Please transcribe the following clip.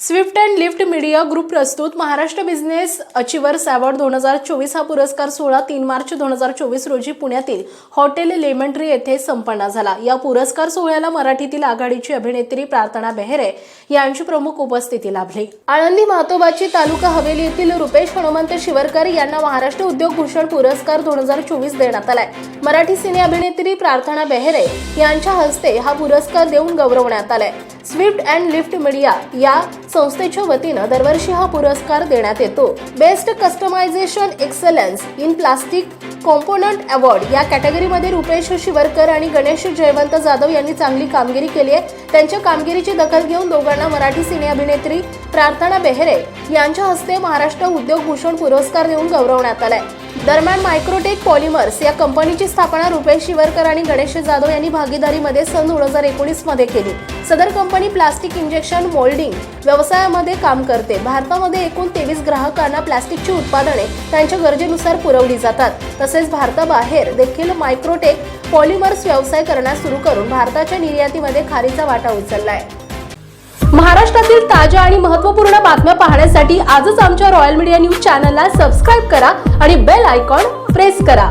Swift and lift media group प्रस्तुत Maharashtra business achievers award दोन हजार चोवीस हा पुरस्कार सोहळा तीन मार्च दोन हजार चोवीस रोजी पुण्यातील हॉटेल लेमेंट्री येथे संपन्न झाला. या पुरस्कार सोहळ्याला मराठीतील आघाडीची अभिनेत्री प्रार्थना बेहरे यांची प्रमुख उपस्थिती लाभली. आळंदी मातोबाची तालुका हवेली येथील रुपेश हनुमंत शिवरकर यांना महाराष्ट्र उद्योग भूषण पुरस्कार दोन हजार चोवीस देण्यात आलाय. मराठी सिने अभिनेत्री प्रार्थना बेहरे यांच्या हस्ते हा पुरस्कार देऊन गौरवण्यात आलाय. स्विफ्ट अँड लिफ्ट मीडिया या संस्थेच्या वतीनं दरवर्षी हा पुरस्कार देण्यात येतो. Best customization excellence in plastic component award या कॅटेगरीमध्ये रुपेश शिवरकर आणि गणेश जयवंत जाधव यांनी चांगली कामगिरी केली आहे. त्यांच्या कामगिरीची दखल घेऊन दोघांना मराठी सिने अभिनेत्री प्रार्थना बेहेरे यांच्या हस्ते महाराष्ट्र उद्योग भूषण पुरस्कार देऊन गौरवण्यात आलाय. दरम्यान मायक्रोटेक पॉलिमर्स या कंपनीची स्थापना रुपेश शिवरकर आणि गणेश जाधव यांनी भागीदारीमध्ये सन दोन हजार एकोणीसमध्ये केली. सदर कंपनी प्लास्टिक इंजेक्शन मोल्डिंग व्यवसायामध्ये काम करते. भारतामध्ये एकूण तेवीस ग्राहकांना प्लास्टिकची उत्पादने त्यांच्या गरजेनुसार पुरवली जातात. तसेच भारताबाहेर देखील मायक्रोटेक पॉलिमर्स व्यवसाय करण्यास सुरू करून भारताच्या निर्यातीमध्ये खारीचा वाटा उचललाय. महाराष्ट्रातील ताज्या आणि महत्त्वपूर्ण बातम्या पाहण्यासाठी आजच आमच्या रॉयल मीडिया न्यूज चॅनलला सबस्क्राईब करा आणि बेल आयकॉन प्रेस करा.